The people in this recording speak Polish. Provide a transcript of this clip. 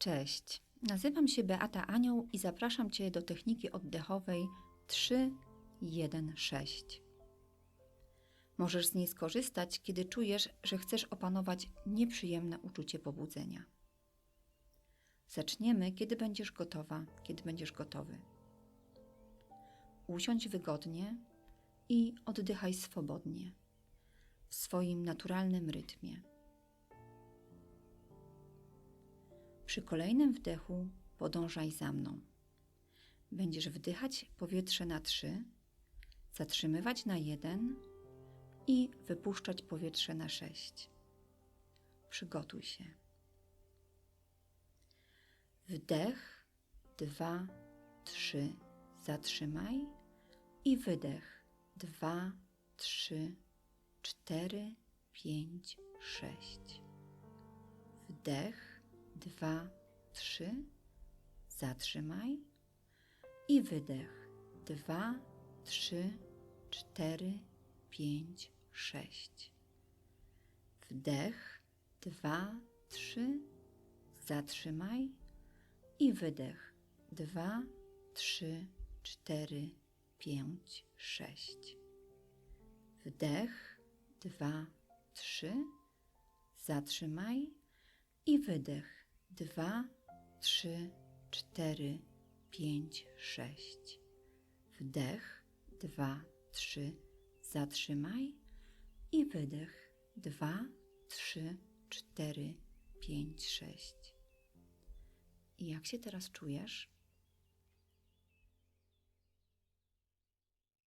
Cześć, nazywam się Beata Anioł i zapraszam Cię do techniki oddechowej 3-1-6. Możesz z niej skorzystać, kiedy czujesz, że chcesz opanować nieprzyjemne uczucie pobudzenia. Zaczniemy, kiedy będziesz gotowa, kiedy będziesz gotowy. Usiądź wygodnie i oddychaj swobodnie, w swoim naturalnym rytmie. Przy kolejnym wdechu podążaj za mną. Będziesz wdychać powietrze na trzy, zatrzymywać na jeden i wypuszczać powietrze na sześć. Przygotuj się. Wdech, dwa, trzy, zatrzymaj i wydech, dwa, trzy, cztery, pięć, sześć. Wdech, dwa, trzy, zatrzymaj. I wydech, dwa, trzy, cztery, pięć, sześć. Wdech, dwa, trzy, zatrzymaj. I wydech, dwa, trzy, cztery, pięć, sześć. Wdech, dwa, trzy, zatrzymaj. I wydech. Dwa, trzy, cztery, pięć, sześć. Wdech, dwa, trzy, zatrzymaj i wydech. Dwa, trzy, cztery, pięć, sześć. I jak się teraz czujesz?